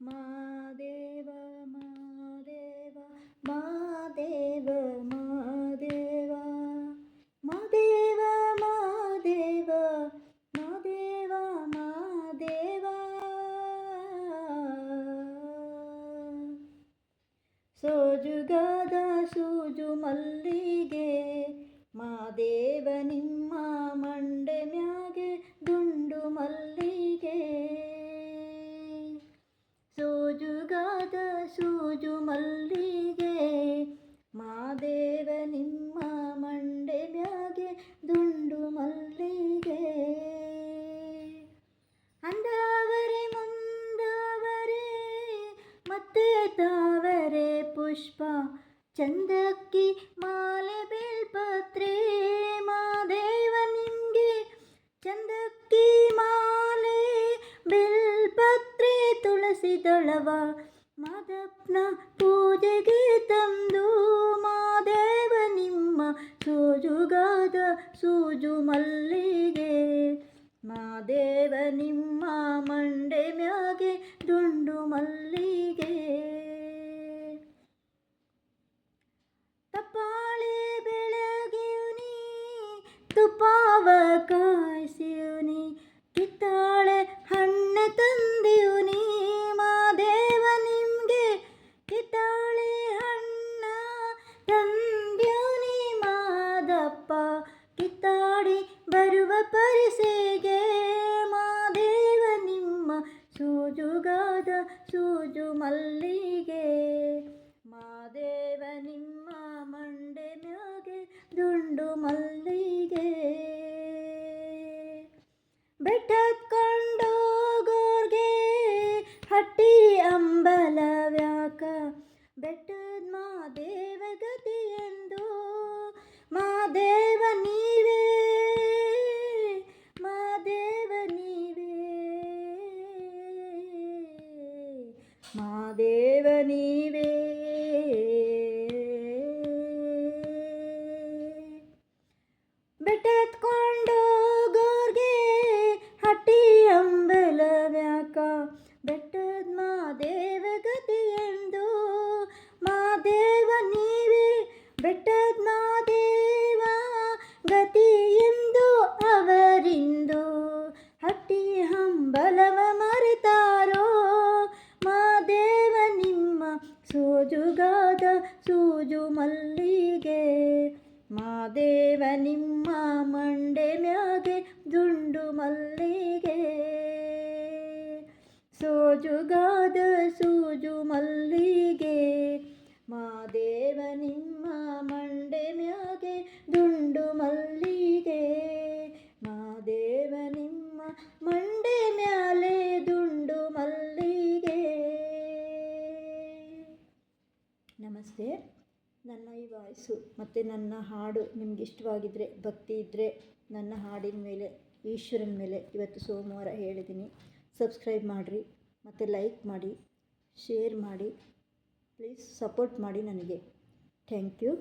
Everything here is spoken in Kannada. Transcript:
ಮಾದೇವ ಮಾದೇವ ಮಾದೇವ ಮಾದೇವ ಮಾದೇವ ಮಾದೇವ ಮಾದೇವ ಮಾದೇವ ಸೋಜುಗಾದ ಸೂಜು ಮಲ್ಲಿಗೆ ಮಾದೇವ ನಿಮ್ಮ ಪುಷ್ಪ ಚಂದಕ್ಕಿ ಮಾಲೆ ಬೇಲ್ಪತ್ರೆ ಮಾದೇವ ನಿಮಗೆ ಚಂದಕ್ಕಿ ಮಾಲೆ ಬೇಲ್ಪತ್ರೆ ತುಳಸಿ ದಳವ ಮಾದಪ್ಪನ ಪೂಜೆಗೆ ತಂದು ಮಾದೇವ ನಿಮ್ಮ ಸೋಜುಗಾದ ಸೂಜು ಮಲ್ಲಿಗೆ ಮಾದೇವ ನಿಮ್ಮ ಮಂಡೆ చూజు మళ్ళీ ಮಾದೇವ ನೀವೇ. ಬೆಟ್ಟತ್ಕೊಂಡು ಗೋರ್ಗೆ ಹಟ್ಟಿ ಅಂಬಲವ್ಯಾಕ ಬೆಟ್ಟದ ಮಾದೇವ ಎಂದು ಮಾದೇವ ನೀವೇ. ಬೆಟ್ಟದ ಮಾದೇವ ಎಂದು, ಅವರಿಂದು ಹಟ್ಟಿ ಹಂಬಲವ ಸೂಜು ಮಲ್ಲಿಗೆ ಮಾದೇವ ನಿಮ್ಮ ಮಂಡೆ ಮ್ಯಾಗೆ ದುಂಡು ಮಲ್ಲಿಗೆ. ಸೋಜುಗಾದ ಸೂಜು ಮಲ್ಲಿಗೆ ನಮಸ್ತೆ. ನನ್ನ ಈ ವಾಯ್ಸು ಮತ್ತು ನನ್ನ ಹಾಡು ನಿಮ್ಗೆ ಇಷ್ಟವಾಗಿದ್ದರೆ ಭಕ್ತಿ ಇದ್ದರೆ ನನ್ನ ಹಾಡಿನ ಮೇಲೆ, ಈಶ್ವರನ ಮೇಲೆ ಇವತ್ತು ಸೋಮವಾರ ಹೇಳಿದ್ದೀನಿ. ಸಬ್ಸ್ಕ್ರೈಬ್ ಮಾಡಿರಿ, ಮತ್ತು ಲೈಕ್ ಮಾಡಿ, ಶೇರ್ ಮಾಡಿ, ಪ್ಲೀಸ್ ಸಪೋರ್ಟ್ ಮಾಡಿ ನನಗೆ. Thank you.